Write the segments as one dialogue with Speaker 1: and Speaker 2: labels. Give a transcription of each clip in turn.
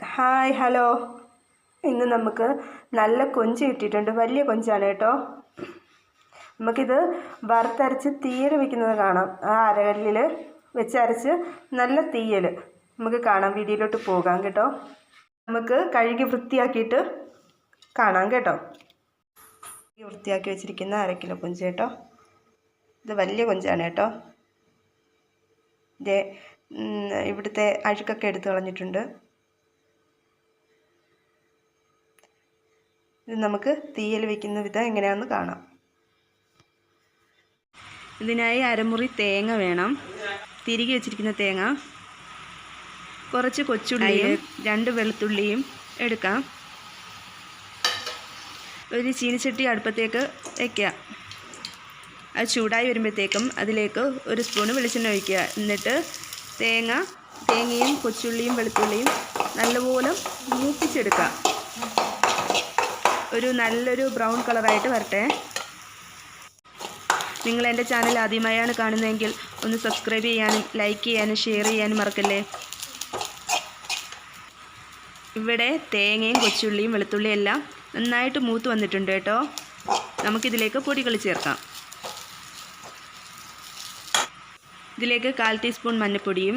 Speaker 1: Hi hello. ഇന്ന് നമുക്ക് നല്ല കൊഞ്ച് കിട്ടിയിട്ടുണ്ട്. വലിയ കൊഞ്ചാണ് കേട്ടോ. നമുക്കിത് വറുത്തരച്ച് തീയൽ വയ്ക്കുന്നത് കാണാം. ആ അരകല്ലിൽ വെച്ച് അരച്ച് നല്ല തീയൽ നമുക്ക് കാണാം. വീഡിയോയിലോട്ട് പോകാം കേട്ടോ. നമുക്ക് കഴുകി വൃത്തിയാക്കിയിട്ട് കാണാം കേട്ടോ. വൃത്തിയാക്കി വെച്ചിരിക്കുന്ന അരക്കിലോ കൊഞ്ച് കേട്ടോ. ഇത് വലിയ കൊഞ്ചാണ് കേട്ടോ. ഇതേ ഇവിടുത്തെ അഴുക്കൊക്കെ എടുത്ത് കളഞ്ഞിട്ടുണ്ട്. ഇത് നമുക്ക് തീയൽ വെക്കുന്ന വിധം എങ്ങനെയാണെന്ന് കാണാം. ഇതിനായി അരമുറി തേങ്ങ വേണം. തിരികെ വെച്ചിരിക്കുന്ന തേങ്ങ. കുറച്ച് കൊച്ചുള്ളിയും രണ്ട് വെളുത്തുള്ളിയും എടുക്കാം. ഒരു ചീനിച്ചട്ടി അടുപ്പത്തേക്ക് വയ്ക്കുക അത് ചൂടായി വരുമ്പോഴത്തേക്കും അതിലേക്ക് ഒരു സ്പൂണ് വെളിച്ചെണ്ണ ഒഴിക്കുക. എന്നിട്ട് തേങ്ങ തേങ്ങയും കൊച്ചുള്ളിയും വെളുത്തുള്ളിയും നല്ലപോലെ മൂപ്പിച്ചെടുക്കുക ഒരു നല്ലൊരു ബ്രൗൺ കളറായിട്ട് വരട്ടെ. നിങ്ങൾ എന്റെ ചാനൽ ആദ്യമായാണ് കാണുന്നതെങ്കിൽ ഒന്ന് സബ്സ്ക്രൈബ് ചെയ്യാനും ലൈക്ക് ചെയ്യാനും ഷെയർ ചെയ്യാനും മറക്കല്ലേ? ഇവിടെ തേങ്ങയും കൊച്ചുള്ളിയും വെളുത്തുള്ളിയും എല്ലാം നന്നായിട്ട് മൂത്ത് വന്നിട്ടുണ്ട് കേട്ടോ. നമുക്കിതിലേക്ക് പൊടികൾ ചേർക്കാം. ഇതിലേക്ക് കാൽ ടീസ്പൂൺ മഞ്ഞൾപ്പൊടിയും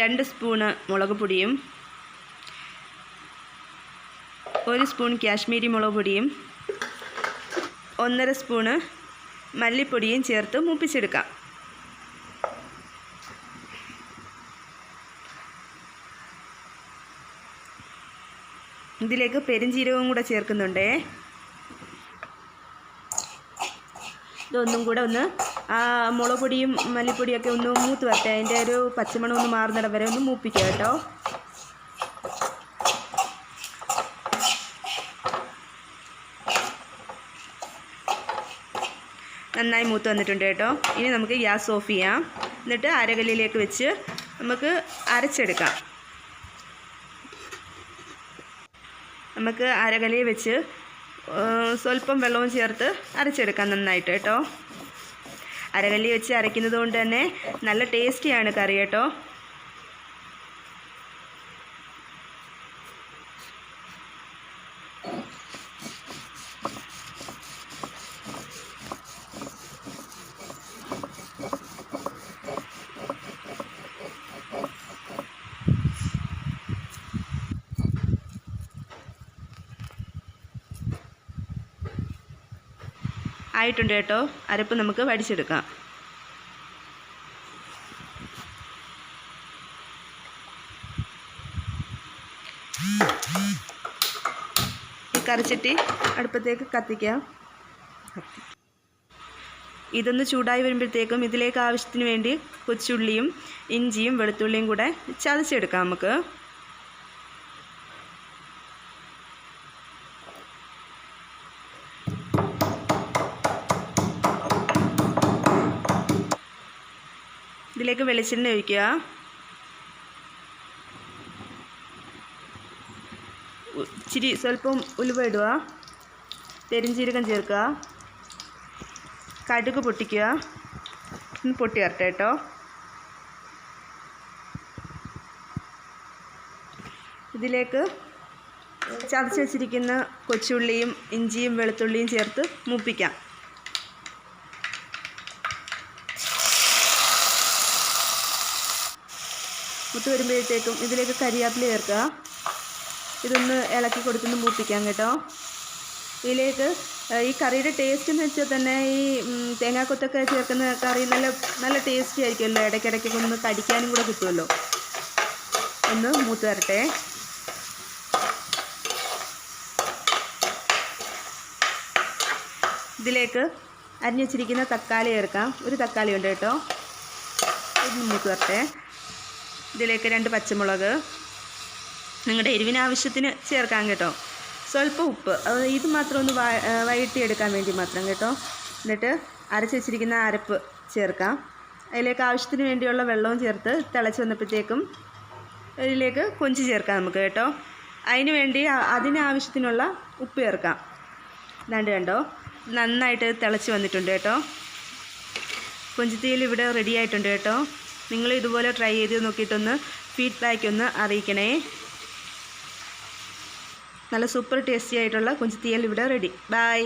Speaker 1: രണ്ട് സ്പൂണ് മുളക് പൊടിയും ഒരു സ്പൂൺ കാശ്മീരി മുളക് പൊടിയും ഒന്നര സ്പൂണ് മല്ലിപ്പൊടിയും ചേർത്ത് മൂപ്പിച്ചെടുക്കാം. ഇതിലേക്ക് പെരുംജീരകവും കൂടെ ചേർക്കുന്നുണ്ടേ. ഇതൊന്നും കൂടെ ഒന്ന് ആ മുളക് പൊടിയും മല്ലിപ്പൊടിയൊക്കെ ഒന്ന് മൂത്ത് വരട്ടെ. അതിന്റെ ഒരു പച്ചമണം ഒന്ന് മാറുന്നിടം വരെ ഒന്ന് മൂപ്പിക്കുക കേട്ടോ. നന്നായി മൂത്ത് വന്നിട്ടുണ്ട് കേട്ടോ. ഇനി നമുക്ക് ഗ്യാസ് ഓഫ് ചെയ്യാം. എന്നിട്ട് അരകല്ലിലേക്ക് വെച്ച് നമുക്ക് അരച്ചെടുക്കാം. നമുക്ക് അരകലയിൽ വെച്ച് സ്വല്പം വെള്ളവും ചേർത്ത് അരച്ചെടുക്കാം നന്നായിട്ട് കേട്ടോ. അരകല്ലി വെച്ച് അരയ്ക്കുന്നത് കൊണ്ട് തന്നെ നല്ല ടേസ്റ്റിയാണ് കറി കേട്ടോ. ആയിട്ടുണ്ട് കേട്ടോ. അരപ്പ് നമുക്ക് വടിച്ചെടുക്കാം. ഈ കറിച്ചട്ടി അടുപ്പത്തേക്ക് കത്തിക്കാം ഇതൊന്ന് ചൂടായി വരുമ്പോഴത്തേക്കും ഇതിലേക്ക് ആവശ്യത്തിന് വേണ്ടി കൊച്ചുള്ളിയും ഇഞ്ചിയും വെളുത്തുള്ളിയും കൂടെ ചതച്ചെടുക്കാം നമുക്ക്. ഇതിലേക്ക് വെളിച്ചെണ്ണ ഒഴിക്കുക. ഇച്ചിരി സ്വല്പം ഉലുവ ഇടുക. പെരിഞ്ചീരകം ചേർക്കുക. കടുക് പൊട്ടിക്കുക. ഒന്ന് പൊട്ടി വരട്ടെ കേട്ടോ. ഇതിലേക്ക് ചതച്ച് വെച്ചിരിക്കുന്ന കൊച്ചുള്ളിയും ഇഞ്ചിയും വെളുത്തുള്ളിയും ചേർത്ത് മൂപ്പിക്കാം. മുത്ത് വരുമ്പോഴത്തേക്കും ഇതിലേക്ക് കരിയാപ്പില ചേർക്കുക. ഇതൊന്ന് ഇളക്കി കൊടുത്തൊന്ന് മൂപ്പിക്കാം കേട്ടോ. ഇതിലേക്ക് ഈ കറിയുടെ ടേസ്റ്റ് എന്ന് വെച്ചാൽ തന്നെ ഈ തേങ്ങാക്കൊത്തൊക്കെ ചേർക്കുന്ന കറി നല്ല നല്ല ടേസ്റ്റി ആയിരിക്കുമല്ലോ. ഇടയ്ക്കിടയ്ക്ക് ഒന്ന് കടിക്കാനും കൂടെ കിട്ടുമല്ലോ. ഒന്ന് മൂത്ത് വരട്ടെ. ഇതിലേക്ക് അരിഞ്ഞു വെച്ചിരിക്കുന്ന തക്കാളി ചേർക്കാം. ഒരു തക്കാളി ഉണ്ട് കേട്ടോ. ഒന്ന് മൂത്ത് വരട്ടെ. ഇതിലേക്ക് രണ്ട് പച്ചമുളക്. നിങ്ങളുടെ എരിവിനാവശ്യത്തിന് ചേർക്കാം കേട്ടോ. സ്വല്പം ഉപ്പ്. ഇത് മാത്രം ഒന്ന് വഴറ്റിയെടുക്കാൻ വേണ്ടി മാത്രം കേട്ടോ. എന്നിട്ട് അരച്ച് വെച്ചിരിക്കുന്ന അരപ്പ് ചേർക്കാം. അതിലേക്ക് ആവശ്യത്തിന് വേണ്ടിയുള്ള വെള്ളവും ചേർത്ത് തിളച്ച് വന്നപ്പോഴത്തേക്കും ഇതിലേക്ക് കൊഞ്ച് ചേർക്കാം നമുക്ക് കേട്ടോ. അതിന് വേണ്ടി അതിനാവശ്യത്തിനുള്ള ഉപ്പ് ചേർക്കാം. ഇതാണ്ട് കണ്ടോ? നന്നായിട്ട് തിളച്ച് വന്നിട്ടുണ്ട് കേട്ടോ. കൊഞ്ചുതീയിൽ ഇവിടെ റെഡി ആയിട്ടുണ്ട് കേട്ടോ. നിങ്ങൾ ഇതുപോലെ ട്രൈ ചെയ്ത് നോക്കിയിട്ടൊന്ന് ഫീഡ്ബാക്ക് ഒന്ന് അറിയിക്കണേ. നല്ല സൂപ്പർ ടേസ്റ്റി ആയിട്ടുള്ള കുഞ്ചിത്തിയൽ ഇവിടെ റെഡി ബൈ